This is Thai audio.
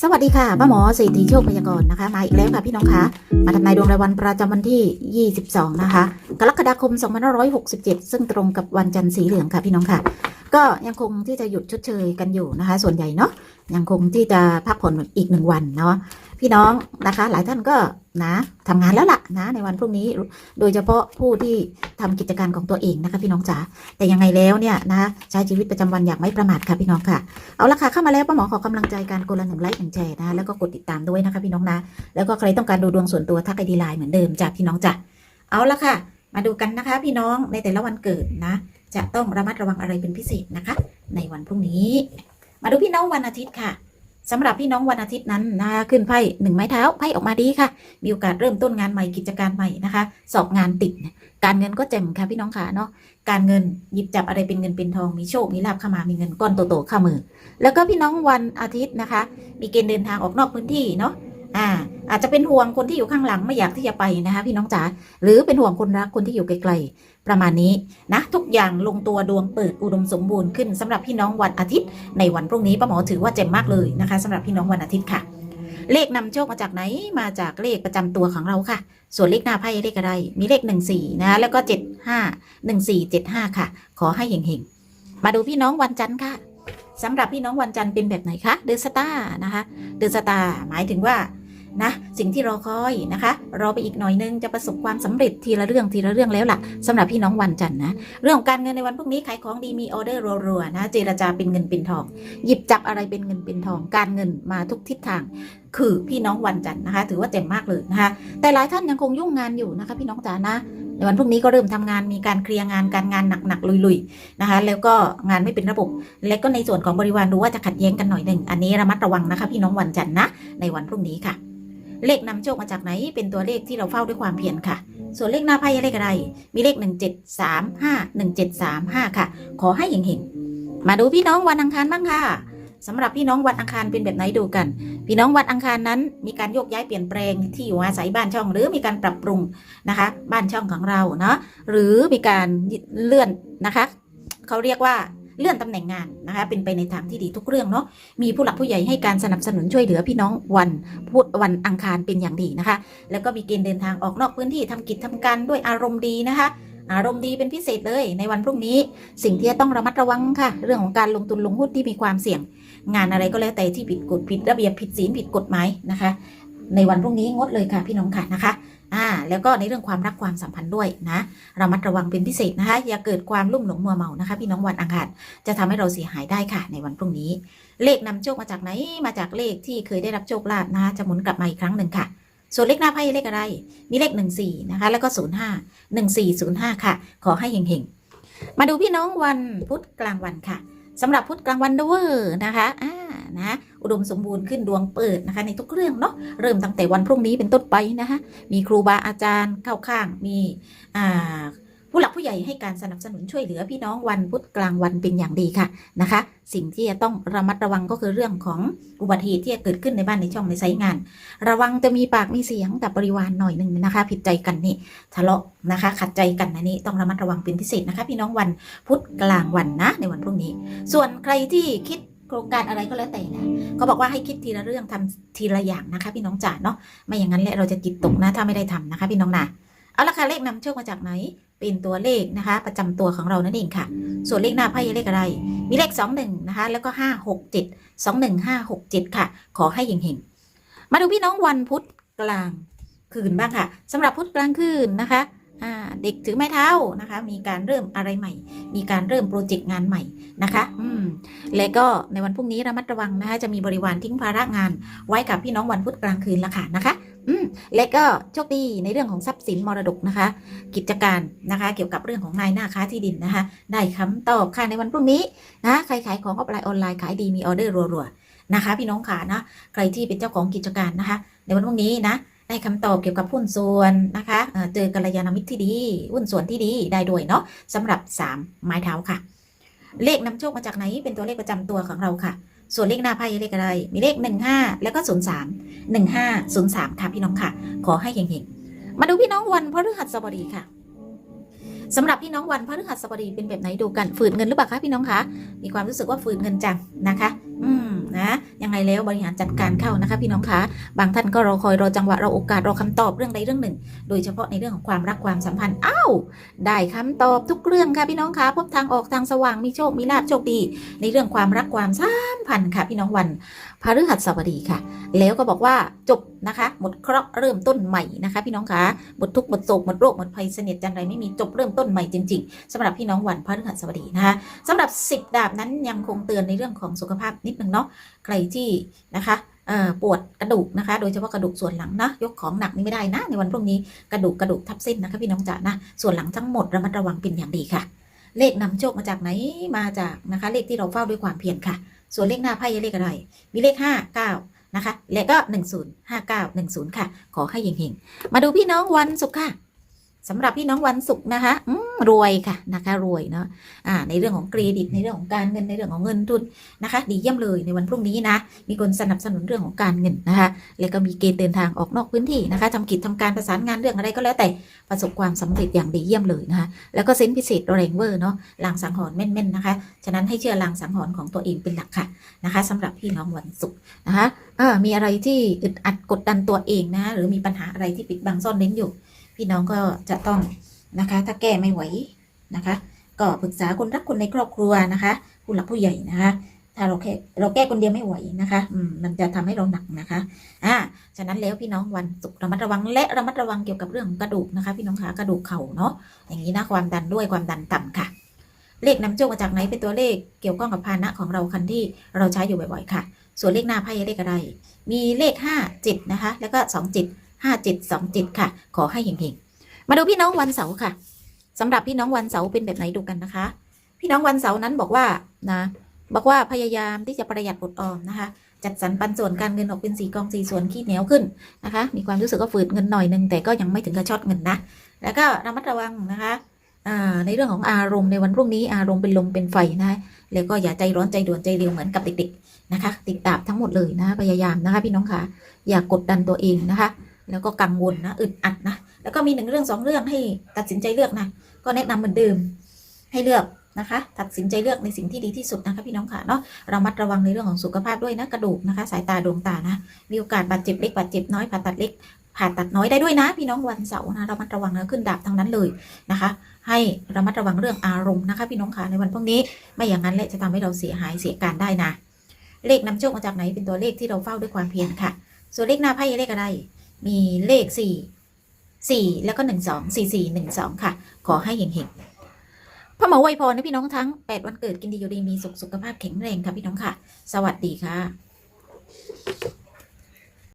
สวัสดีค่ะป้าหมอสิทธิโชคพยากรณ์นะคะ มาอีกแล้วค่ะพี่น้องคะมาทำนายดวงรายวันประจำวันที่ 22 นะคะ กรกฎาคม 2567 ซึ่งตรงกับวันจันทร์สีเหลืองค่ะพี่น้องค่ะ ก็ยังคงที่จะหยุดชดเชยกันอยู่นะคะ ส่วนใหญ่เนาะยังคงที่จะพักผ่อนอีกหนึ่งวันเนาะ พี่น้องนะคะ หลายท่านก็นะทำงานแล้วล่ะนะ ในวันพรุ่งนี้โดยเฉพาะผู้ที่ทำกิจการของตัวเองนะคะ พี่น้องจ๋าแต่ยังไงแล้วเนี่ยนะใช้ชีวิตประจำวันอย่างไม่ประมาทค่ะพี่น้องค่ะเอาละค่ะเข้ามาแล้วป้าหมอขอกำลังใจการกดละหนึ่งไลค์หนึ่งแชร์นะแล้วก็กดติดตามด้วยนะคะพี่น้องนะแล้วก็ใครต้องการดูดวงส่วนตัวทักไอดีไลน์เหมือนเดิมจากพี่น้องจ้ะเอาละค่ะ มาดูกันนะคะ พี่น้องในแต่ละวันเกิดนะ จะต้องระมัดระวังอะไรเป็นพิเศษนะคะ ในวันพรุ่งนี้ มาดูพี่น้องวันอาทิตย์ค่ะ สำหรับพี่น้องวันอาทิตย์นั้นนะคะขึ้นไพ่หนึ่งไม้เท้าไพ่ออกมาดีค่ะ มีโอกาสเริ่มต้นงานใหม่กิจการใหม่นะคะ สอบงานติด การเงินก็แจ่มค่ะพี่น้องค่ะเนาะการเงินหยิบจับอะไรเป็นเงินเป็นทองมีโชคมีลาบเข้ามามีเงินก้อนโตๆเข้ามือ แล้วก็พี่น้องวันอาทิตย์นะคะ มีเกณฑ์เดินทางออกนอกพื้นที่เนาะ อ่าอาจจะเป็นห่วงคนที่อยู่ข้างหลังไม่อยากที่จะไปนะคะ พี่น้องจ๋าหรือเป็นห่วงคนรักคนที่อยู่ไกลๆประมาณนี้นะ ทุกอย่างลงตัวดวงเปิดอุดมสมบูรณ์ขึ้นสำหรับพี่น้องวันอาทิตย์ ในวันพรุ่งนี้ป้าหมอถือว่าเจ๋มมากเลยนะคะสำหรับพี่น้องวันอาทิตย์ค่ะ เลขนำโชคมาจากไหนมาจากเลขประจำตัวของเราค่ะ ส่วนเลขหน้าไพ่เลขอะไร มีเลขหนึ่งสี่นะแล้วก็เจ็ดห้าหนึ่งสี่เจ็ดห้าค่ะ ขอให้เฮงๆมาดูพี่น้องวันจันทร์ค่ะสำหรับพี่น้องวันจันทร์เป็นแบบไหนคะเดือนสตาร์นะคะเดือนสตาร์หมายถึงว่า นะสิ่งที่รอคอยนะคะ รอไปอีกหน่อยนึงจะประสบความสำเร็จทีละเรื่องทีละเรื่องแล้วล่ะสำหรับพี่น้องวันจันทร์นะเรื่องของการเงินในวันพรุ่งนี้ขายของดีมีออเดอร์รัวๆนะเจรจาเป็นเงินเป็นทอง หยิบจับอะไรเป็นเงินเป็นทอง การเงินมาทุกทิศทาง คือพี่น้องวันจันทร์นะคะ ถือว่าเจ๋งมากเลยนะคะแต่หลายท่านยังคงยุ่งงานอยู่นะคะ พี่น้องจ๋านะในวันพรุ่งนี้ก็เริ่มทำงานมีการเคลียร์งานการงานหนักๆลุยๆนะคะ แล้วก็งานไม่เป็นระบบ และก็ในส่วนของบริวารดูว่าจะขัดแย้งกันหน่อยหนึ่งอันนี้ระมัดระวังนะคะ พี่น้องวันจันทร์นะในวันพรุ่งนี้ค่ะ เลขนำโชคมาจากไหน เป็นตัวเลขที่เราเฝ้าด้วยความเพียรค่ะ ส่วนเลขหน้าไพ่เลขอะไร มีเลข 1 7 3 5 1 7 3 5 ค่ะ ขอให้เห็งๆมาดูพี่น้องวันอังคารบ้างค่ะสำหรับพี่น้องวันอังคารเป็นแบบไหนดูกัน พี่น้องวันอังคารนั้น มีการโยกย้ายเปลี่ยนแปลงที่อยู่อาศัยบ้านช่อง หรือมีการปรับปรุงนะคะ บ้านช่องของเราเนาะหรือมีการเลื่อนนะคะ เขาเรียกว่า เลื่อนตำแหน่งงานนะคะเป็นไปในทางที่ดีทุกเรื่องเนาะมีผู้หลักผู้ใหญ่ให้การสนับสนุนช่วยเหลือพี่น้องวันพุธวันอังคารเป็นอย่างดีนะคะ แล้วก็มีเกณฑ์เดินทางออกนอกพื้นที่ทำกิจทำการด้วยอารมณ์ดีนะคะอารมณ์ดีเป็นพิเศษเลยในวันพรุ่งนี้ สิ่งที่จะต้องระมัดระวังค่ะ เรื่องของการลงทุนลงหุ้นที่มีความเสี่ยง งานอะไรก็แล้วแต่ที่ผิดกฎผิดระเบียบผิดศีลผิดกฎหมายนะคะ ในวันพรุ่งนี้งดเลยค่ะพี่น้องค่ะนะคะ อ่าแล้วก็ในเรื่องความรักความสัมพันธ์ด้วยนะระมัดระวังเป็นพิเศษนะคะ อย่าเกิดความลุ่มหลงมัวเมานะคะ พี่น้องวันอังคารจะทำให้เราเสียหายได้ค่ะ ในวันพรุ่งนี้ เลขนำโชคมาจากไหนมาจากเลขที่เคยได้รับโชคลาภนะคะจะหมุนกลับมาอีกครั้งหนึ่งค่ะส่วนเลขหน้าไพ่เลขอะไร มีเลข 14 นะคะ แล้วก็ 05 1405 ค่ะ ขอให้เฮงๆ มาดูพี่น้องวันพุธกลางวันค่ะ สำหรับพุธกลางวันเดวอร์นะคะอ่านะอุดมสมบูรณ์ขึ้นดวงเปิดนะคะ ในทุกเรื่องเนาะเริ่มตั้งแต่วันพรุ่งนี้เป็นต้นไปนะคะมีครูบาอาจารย์เข้าข้างมีอ่า ผู้หลักผู้ใหญ่ให้การสนับสนุนช่วยเหลือพี่น้องวันพุธกลางวันเป็นอย่างดีค่ะนะคะ สิ่งที่จะต้องระมัดระวังก็คือเรื่องของอุบัติเหตุที่จะเกิดขึ้นในบ้านในช่องในไซต์งาน ระวังจะมีปากมีเสียงกับบริวารหน่อยหนึ่งนะคะ ผิดใจกันนี่ทะเลาะนะคะ ขัดใจกันนะนี่ต้องระมัดระวังเป็นพิเศษนะคะ พี่น้องวันพุธกลางวันนะ ในวันพรุ่งนี้ ส่วนใครที่คิดโครงการอะไรก็แล้วแต่นะเขาบอกว่าให้คิดทีละเรื่องทำทีละอย่างนะคะ พี่น้องจ๋าเนาะไม่อย่างนั้นแหละเราจะจิตตกนะถ้าไม่ได้ทำนะคะ พี่น้องนะเอาละค่ะเลขนำโชคมาจากไหน เป็นตัวเลขนะคะ ประจำตัวของเรานั่นเองค่ะ ส่วนเลขหน้าไพ่เลขอะไร มีเลข 21 นะคะ แล้วก็ 5 6 7 2 1 5 6 7 ค่ะ ขอให้เฮงๆ มาดูพี่น้องวันพุธกลางคืนบ้างค่ะสำหรับพุธกลางคืนนะคะเด็กถือไม้เท้านะคะ มีการเริ่มอะไรใหม่ มีการเริ่มโปรเจกต์งานใหม่นะคะ อืม และก็ในวันพรุ่งนี้ระมัดระวังนะคะ จะมีบริวารทิ้งภาระงานไว้กับพี่น้องวันพุธกลางคืนละค่ะนะคะ อืมและก็โชคดีในเรื่องของทรัพย์สินมรดกนะคะ กิจการนะคะ เกี่ยวกับเรื่องของนายหน้าค้าที่ดินนะคะ ได้คำตอบค่ะในวันพรุ่งนี้นะใครขายของออฟไลน์ออนไลน์ขายดีมีออเดอร์รัวๆนะคะ พี่น้องขานะใครที่เป็นเจ้าของกิจการนะคะ ในวันพรุ่งนี้นะได้คำตอบเกี่ยวกับหุ้นส่วนนะคะเจอกัลยาณมิตรที่ดีหุ้นส่วนที่ดีได้ด้วยเนาะสำหรับ 3 ไม้เท้าค่ะ เลขนำโชคมาจากไหนเป็นตัวเลขประจำตัวของเราค่ะ ส่วนเลขหน้าไพ่เลขอะไร มีเลข 15 แล้วก็ 03 1503 ค่ะพี่น้องค่ะ ขอให้เฮงๆ มาดูพี่น้องวันพฤหัสบดีค่ะสำหรับพี่น้องวันพฤหัสบดีเป็นแบบไหนดูกัน ฝืนเงินหรือเปล่าคะพี่น้องคะ มีความรู้สึกว่าฝืนเงินจังนะคะ อืม นะยังไงแล้วบริหารจัดการเข้านะคะ พี่น้องคะบางท่านก็รอคอยรอจังหวะรอโอกาสรอคำตอบเรื่องใดเรื่องหนึ่ง โดยเฉพาะในเรื่องของความรักความสัมพันธ์อ้าวได้คำตอบทุกเรื่องค่ะพี่น้องคะพบทางออกทางสว่างมีโชคมีลาภโชคดี ในเรื่องความรักความสัมพันธ์ค่ะพี่น้องวัน พฤหัสบดีค่ะ แล้วก็บอกว่าจบนะคะ หมดเคราะห์เริ่มต้นใหม่นะคะ พี่น้องคะหมดทุกข์หมดโศกหมดโรคหมดภัยเสนียดจันไรไม่มีจบเริ่มต้นใหม่จริงๆสำหรับพี่น้องวันพฤหัสบดีนะคะสำหรับ 10 ดาบนั้นยังคงเตือนในเรื่องของสุขภาพนิดนึงเนาะใครที่นะคะปวดกระดูกนะคะ โดยเฉพาะกระดูกส่วนหลังนะยกของหนักนี่ไม่ได้นะ ในวันพรุ่งนี้กระดูกกระดูกทับเส้นนะคะพี่น้องจ๋านะส่วนหลังทั้งหมดระมัดระวังเป็นอย่างดีค่ะ เลขนำโชคมาจากไหนมาจากนะคะ เลขที่เราเฝ้าด้วยความเพียรค่ะ ส่วนเลขหน้าไพ่เลขอะไร มีเลข 5 9 นะคะ และก็ 10 59 10 ค่ะ ขอให้เฮงๆ มาดูพี่น้องวันศุกร์ค่ะ สำหรับพี่น้องวันศุกร์นะคะอืมรวยค่ะนะคะรวยเนาะอ่าในเรื่องของเครดิตในเรื่องของการเงินในเรื่องของเงินทุนนะคะ ดีเยี่ยมเลยในวันพรุ่งนี้นะ มีคนสนับสนุนเรื่องของการเงินนะคะ แล้วก็มีเกณฑ์เดินทางออกนอกพื้นที่นะคะทำกิจทำการประสานงานเรื่องอะไรก็แล้วแต่ประสบความสำเร็จอย่างดีเยี่ยมเลยนะคะ แล้วก็เซนพิเศษแรงเวอร์เนาะลางสังหรณ์แม่นๆนะคะ ฉะนั้นให้เชื่อลางสังหรณ์ของตัวเองเป็นหลักค่ะนะคะสำหรับพี่น้องวันศุกร์นะคะเออมีอะไรที่อึดอัดกดดันตัวเองนะหรือมีปัญหาอะไรที่ปิดบังซ่อนเร้นอยู่ พี่น้องก็จะต้องนะคะ ถ้าแก้ไม่ไหวนะคะ ก็ปรึกษาคนรักคนในครอบครัวนะคะผู้หลักผู้ใหญ่นะคะถ้าเราแค่เราแก้คนเดียวไม่ไหวนะคะอืมมันจะทำให้เราหนักนะคะอ่าฉะนั้นแล้วพี่น้องวันศุกร์ระมัดระวังและระมัดระวังเกี่ยวกับเรื่องกระดูกนะคะ พี่น้องคะกระดูกเข่าเนาะอย่างนี้นะความดันด้วยความดันต่ำค่ะ เลขนำโชคมาจากไหนเป็นตัวเลขเกี่ยวข้องกับพานะของเราคันที่เราใช้อยู่บ่อยๆค่ะ ส่วนเลขหน้าไพ่เลขอะไร มีเลข5 7นะคะ แล้วก็2 7 5 7 2 7ค่ะ ขอให้เฮงๆมาดูพี่น้องวันเสาร์ค่ะสำหรับพี่น้องวันเสาร์เป็นแบบไหนดูกันนะคะ พี่น้องวันเสาร์นั้นบอกว่านะบอกว่าพยายามที่จะประหยัดอดออมนะคะ จัดสรรปันส่วนการเงินออกเป็นสีกองสีส่วนขี้เหนียวขึ้นนะคะ มีความรู้สึกว่าฝืดเงินหน่อยนึงแต่ก็ยังไม่ถึงกับช็อตเงินนะ แล้วก็ระมัดระวังนะคะในเรื่องของอารมณ์ในวันพรุ่งนี้อารมณ์เป็นลมเป็นไฟนะแล้วก็อย่าใจร้อนใจด่วนใจเร็วเหมือนกับเด็กๆนะคะ ติดดาบทั้งหมดเลยนะพยายามนะคะ พี่น้องคะอย่ากดดันตัวเองนะคะ แล้วก็กังวลนะอึดอัดนะแล้วก็มีหนึ่งเรื่องสองเรื่องให้ตัดสินใจเลือกนะก็แนะนำเหมือนเดิมให้เลือกนะคะตัดสินใจเลือกในสิ่งที่ดีที่สุดนะคะพี่น้องค่ะเนาะเรามัดระวังในเรื่องของสุขภาพด้วยนะกระดูกนะคะ สายตาดวงตานะมีโอกาสบาดเจ็บเล็กบาดเจ็บน้อยผ่าตัดเล็กผ่าตัดน้อยได้ด้วยนะ พี่น้องวันเสาร์นะเรามัดระวังนะขึ้นดาบทั้งนั้นเลยนะคะ ให้ระมัดระวังเรื่องอารมณ์นะคะพี่น้องค่ะในวันพวกนี้ไม่อย่างนั้นแหละจะทำให้เราเสียหายเสียการได้นะ เลขนำโชคมาจากไหนเป็นตัวเลขที่เราเฝ้าด้วยความเพียรค่ะ ส่วนเลขหน้าไพ่เลขอะไร มีเลขสี่สี่แล้วก็หนึ่งสองสี่สี่หนึ่งสองค่ะ ขอให้เห็งๆพระหมอไวยพรนะพี่น้องทั้ง8วันเกิดกินดีอยู่ดีมีสุขสุขภาพแข็งแรงค่ะพี่น้องค่ะ สวัสดีค่ะ